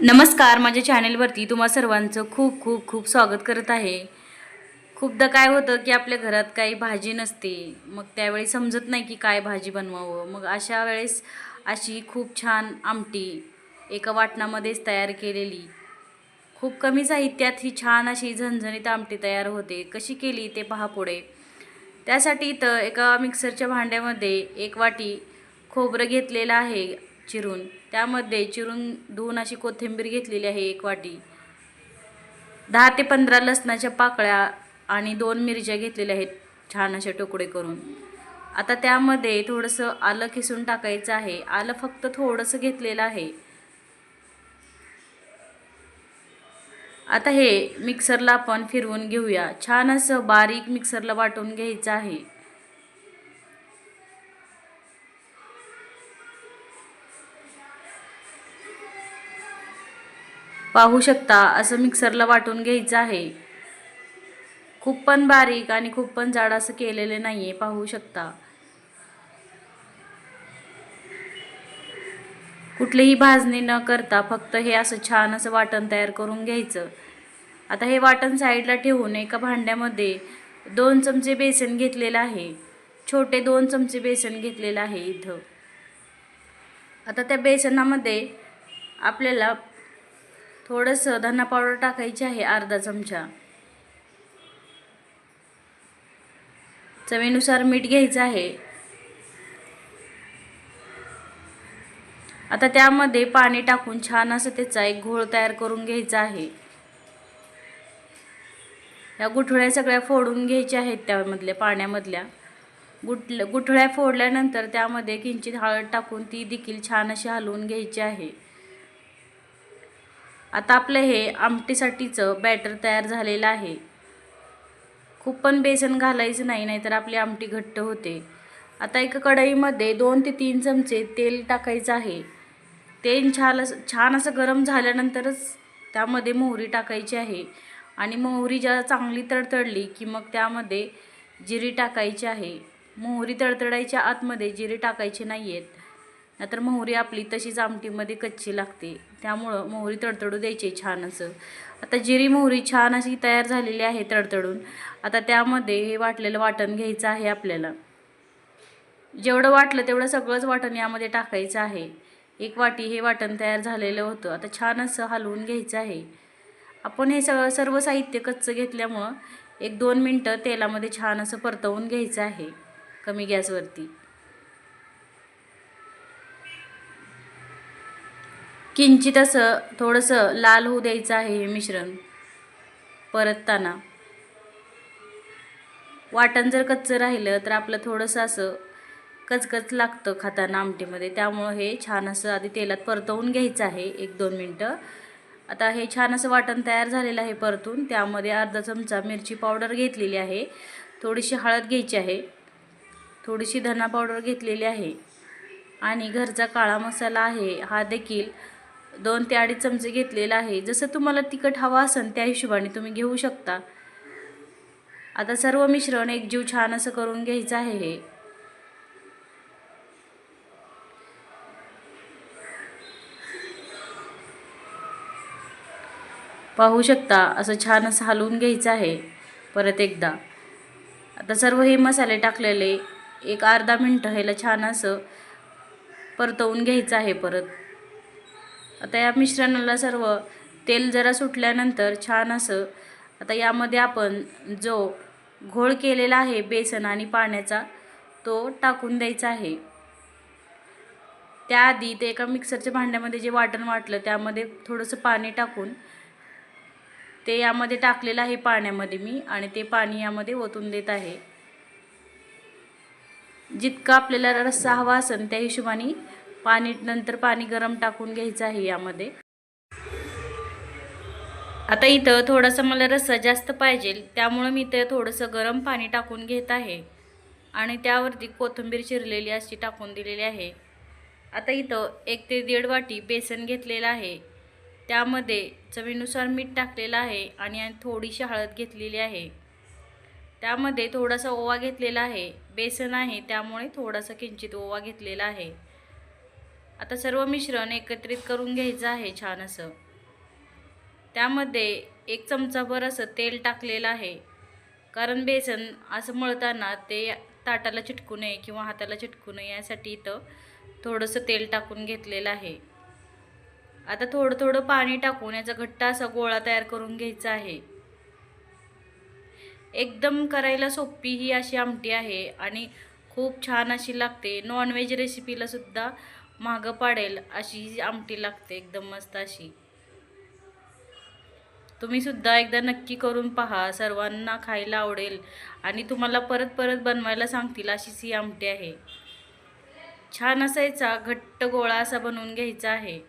नमस्कार माझ्या चॅनेलवरती तुम्हा सर्वांचं खूप खूप खूप स्वागत करत आहे. खूपदा काय होतं की आपल्या घरात काही भाजी नसते मग त्यावेळी समजत नाही की काय भाजी बनवावं. मग अशा वेळेस अशी खूप छान आमटी एका वाटणामध्येच तयार केलेली. खूप कमी साहित्यात ही छान अशी झणझणीत आमटी तयार होते. कशी केली ते पहा पुढे. त्यासाठी इथं एका मिक्सरच्या भांड्यामध्ये एक वाटी खोबरं घेतलेलं आहे. चिरून. त्यामध्ये चिरून धुवून अशी कोथिंबीर घेतलेली आहे एक वाटी. दहा ते पंधरा लसणाच्या पाकळ्या आणि दोन मिरच्या घेतलेल्या आहेत छान असे तुकडे करून. आता त्यामध्ये थोडंसं आलं किसून टाकायचं आहे. आलं फक्त थोडंसं घेतलेलं आहे. आता हे मिक्सरला आपण फिरवून घेऊया. छान असं बारीक मिक्सरला वाटून घ्यायचं आहे. पाहू शकता असं मिक्सरला वाटून घ्यायचं आहे. खूप पण बारीक आणि खूप पण जाड असं केलेलं नाही आहे पाहू शकता. कुठलीही भाजणी न करता फक्त हे असं छान असं वाटण तयार करून घ्यायचं. आता हे वाटण साईडला ठेवून एका भांड्यामध्ये दोन चमचे बेसन घेतलेलं आहे. छोटे दोन चमचे बेसन घेतलेलं आहे इथं. आता त्या बेसनामध्ये आपल्याला थोडंसं धना पावडर टाकायची आहे अर्धा चमचा. चवीनुसार मीठ घ्यायचं आहे. आता त्यामध्ये पाणी टाकून छान असं त्याचा एक घोळ तयार करून घ्यायचा आहे. या गुठळ्या सगळ्या फोडून घ्यायच्या आहेत त्यामधल्या पाण्यामधल्या. गुट गुठळ्या फोडल्यानंतर त्यामध्ये किंचित हळद टाकून ती देखील छान अशी हलवून घ्यायची आहे. आता आपलं हे आमटीसाठीचं बॅटर तयार झालेलं आहे. खूप पण बेसन घालायचं नाही नाहीतर आपली आमटी घट्ट होते. आता एका कढईमध्ये दोन ते तीन चमचे तेल टाकायचं आहे. तेल छान असं छान असं गरम झाल्यानंतरच त्यामध्ये मोहरी टाकायची आहे. आणि मोहरी ज्या चांगली तडतडली की मग त्यामध्ये जिरी टाकायची आहे. मोहरी तडतडायच्या आतमध्ये जिरे टाकायचे नाही आहेत नाहीतर मोहरी आपली तशीच आमटीमध्ये कच्ची लागते. त्यामुळं मोहरी तडतडू द्यायची छान असं. आता जिरी मोहरी छान अशी तयार झालेली आहे तडतडून. आता त्यामध्ये हे वाटलेलं वाटण घ्यायचं आहे आपल्याला. जेवढं वाटलं तेवढं सगळंच वाटण यामध्ये टाकायचं आहे. एक वाटी हे वाटण तयार झालेलं होतं. आता छान असं हलवून घ्यायचं आहे. आपण हे सगळं सर्व साहित्य कच्चं घेतल्यामुळं एक दोन मिनटं तेलामध्ये छान असं परतवून घ्यायचं आहे. कमी गॅसवरती. किंचित असं थोडंसं लाल होऊ द्यायचं आहे हे मिश्रण. परतताना. वाटण जर कच्चं राहिलं तर आपलं थोडंसं असं कचकच लागतं खाताना आमटीमध्ये. त्यामुळं हे छान असं आधी तेलात परतवून घ्यायचं आहे एक दोन मिनटं. आता हे छान असं वाटण तयार झालेलं आहे परतून. त्यामध्ये अर्धा चमचा मिरची पावडर घेतलेली आहे. थोडीशी हळद घ्यायची आहे. थोडीशी धना पावडर घेतलेली आहे. आणि घरचा काळा मसाला आहे. हा देखील दोन ते अडीच चमचे घेतलेला आहे. जसं तुम्हाला तिखट हवा असेल त्या हिशोबाने तुम्ही घेऊ शकता. आता सर्व मिश्रण एक जीव छान असं करून घ्यायचं आहे हे. पाहू शकता असं छान असं हलवून घ्यायचं आहे परत एकदा. आता सर्व हे मसाले टाकलेले एक अर्धा मिनटं ह्याला छान असं परतवून घ्यायचं आहे परत. आता या मिश्रणाला सर्व तेल जरा सुटल्यानंतर छान असं आता यामध्ये आपण जो घोळ केलेला आहे बेसन आणि पाण्याचा तो टाकून द्यायचा आहे. त्याआधी ते एका मिक्सरच्या भांड्यामध्ये जे वाटण वाटलं त्यामध्ये थोडंसं पाणी टाकून ते यामध्ये टाकलेलं आहे पाण्यामध्ये मी आणि ते पाणी यामध्ये ओतून देत आहे. जितका आपल्याला रस्सा हवा असेल त्या हिशोबाने पाणी नंतर पाणी गरम टाकून घ्यायचं आहे यामध्ये. आता इथं थोडंसं मला रस्सा जास्त पाहिजे त्यामुळं मी इथं थोडंसं गरम पाणी टाकून घेत आहे. आणि त्यावरती कोथिंबीर चिरलेली अशी टाकून दिलेली आहे. आता इथं एक ते दीड वाटी बेसन घेतलेलं आहे. त्यामध्ये चवीनुसार मीठ टाकलेलं आहे आणि थोडीशी हळद घेतलेली आहे. त्यामध्ये थोडासा ओवा घेतलेला आहे. बेसन आहे त्यामुळे थोडासा किंचित ओवा घेतलेला आहे. आता सर्व मिश्रण एकत्रित करून घ्यायचं आहे छान असं. त्यामध्ये एक चमचाभर असं तेल टाकलेलं आहे. कारण बेसन असं मळताना ते ताटाला चिटकू नये किंवा हाताला चिटकू नये यासाठी इथं थोडंसं तेल टाकून घेतलेलं आहे. आता थोडं थोडं पाणी टाकून याचा घट्ट असा गोळा तयार करून घ्यायचा आहे. एकदम करायला सोपी ही अशी आमटी आहे आणि खूप छान अशी लागते. नॉनव्हेज रेसिपीलासुद्धा मागं पाडेल अशी ही आमटी लागते एकदम मस्त अशी. तुम्ही सुद्धा एकदा नक्की करून पहा सर्वांना खायला आवडेल. आणि तुम्हाला परत परत बनवायला सांगतील अशीच ही आमटी आहे. छान असायचा घट्ट गोळा असा बनवून घ्यायचा आहे.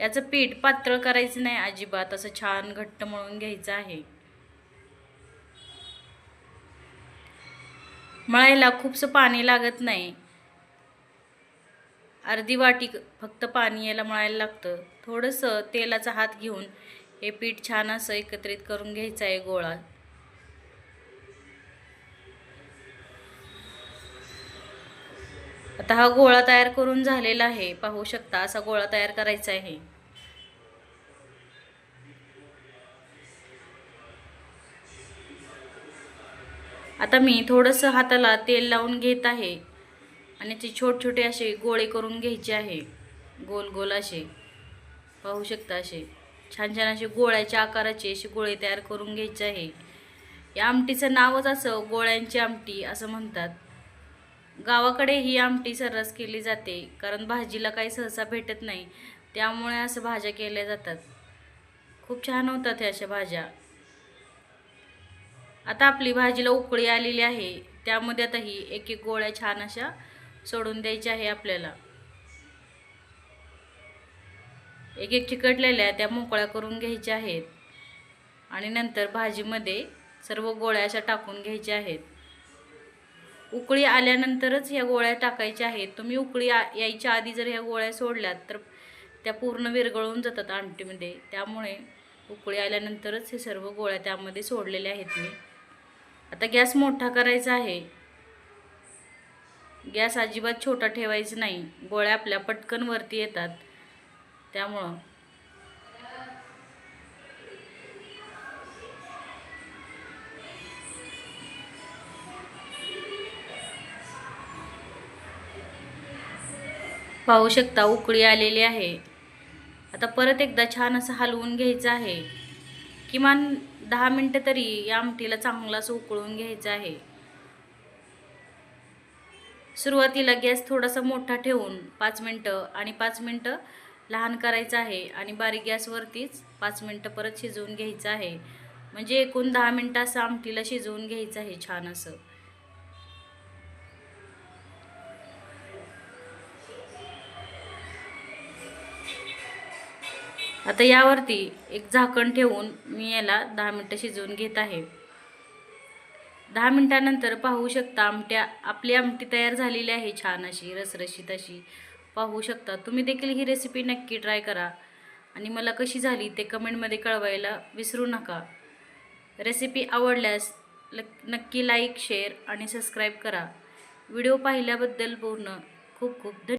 याचं पीठ पातळ करायचं नाही अजिबात असं छान घट्ट मळून घ्यायचं आहे. मळायला खूपसं पाणी लागत नाही. अर्धी वाटी फक्त पाणी याला मळायला लागतं. थोडंसं तेलाचा हात घेऊन हे पीठ छान असं एकत्रित करून घ्यायचं आहे गोळा. आता हा गोळा तयार करून झालेला आहे. पाहू शकता असा गोळा तयार करायचा आहे. आता मी थोडंसं हाताला तेल लावून घेत आहे. आणि ते छोटे छोटे असे गोळे करून घ्यायचे आहे. गोल गोल असे. पाहू शकता असे. छान छान असे गोळ्याच्या आकाराचे असे गोळे तयार करून घ्यायचे आहे. या आमटीचं नावच असं गोळ्यांची आमटी असं म्हणतात. गावाकडे ही आमटी सर्रास केली जाते कारण भाजीला काही सहसा भेटत नाही त्यामुळे असं भाज्या केल्या जातात. खूप छान होतात ह्या अशा भाज्या. आता आपली भाजीला उकळी आलेली आहे त्यामध्ये आता ही एक एक गोळ्या छान अशा सोडून द्यायची आहे आपल्याला. एक एक चिकटलेल्या त्या मोकळ्या करून घ्यायच्या आहेत. आणि नंतर भाजीमध्ये सर्व गोळ्या अशा टाकून घ्यायच्या आहेत. उकळी आल्यानंतरच ह्या गोळ्या टाकायच्या आहेत. तुम्ही उकळी आ यायच्या आधी जर ह्या गोळ्या सोडल्यात तर त्या पूर्ण विरघळून जातात आमटीमध्ये. त्यामुळे उकळी आल्यानंतरच हे सर्व गोळ्या त्यामध्ये सोडलेल्या आहेत मी. आता गॅस मोठा करायचा आहे. गॅस अजिबात छोटा ठेवायचा नाही. गोळ्या आपल्या पटकन वरती येतात. त्यामुळं. पाहू शकता उकळी आलेली आहे. आता परत एकदा छान असं हलवून घ्यायचं आहे. किमान दहा मिनटं तरी या आमटीला चांगलं असं उकळून घ्यायचं आहे. सुरुवातीला गॅस थोडासा मोठा ठेवून पाच मिनटं आणि पाच मिनटं लहान करायचं आहे आणि बारीक गॅसवरतीच पाच मिनटं परत शिजवून घ्यायचं आहे. म्हणजे एकूण दहा मिनटं असं आमटीला शिजवून घ्यायचं आहे छान असं. आता यावरती एक झाकण ठेवून मी याला दहा मिनटं शिजवून घेत आहे. दहा मिनटानंतर पाहू शकता आमट्या आपली आमटी तयार झालेली आहे छान अशी रसरशीत अशी. पाहू शकता. तुम्ही देखील ही रेसिपी नक्की ट्राय करा. आणि मला कशी झाली ते कमेंटमध्ये कळवायला विसरू नका. रेसिपी आवडल्यास नक्की लाईक शेअर आणि सबस्क्राईब करा. व्हिडिओ पाहिल्याबद्दल पूर्ण खूप खूप धन्यवाद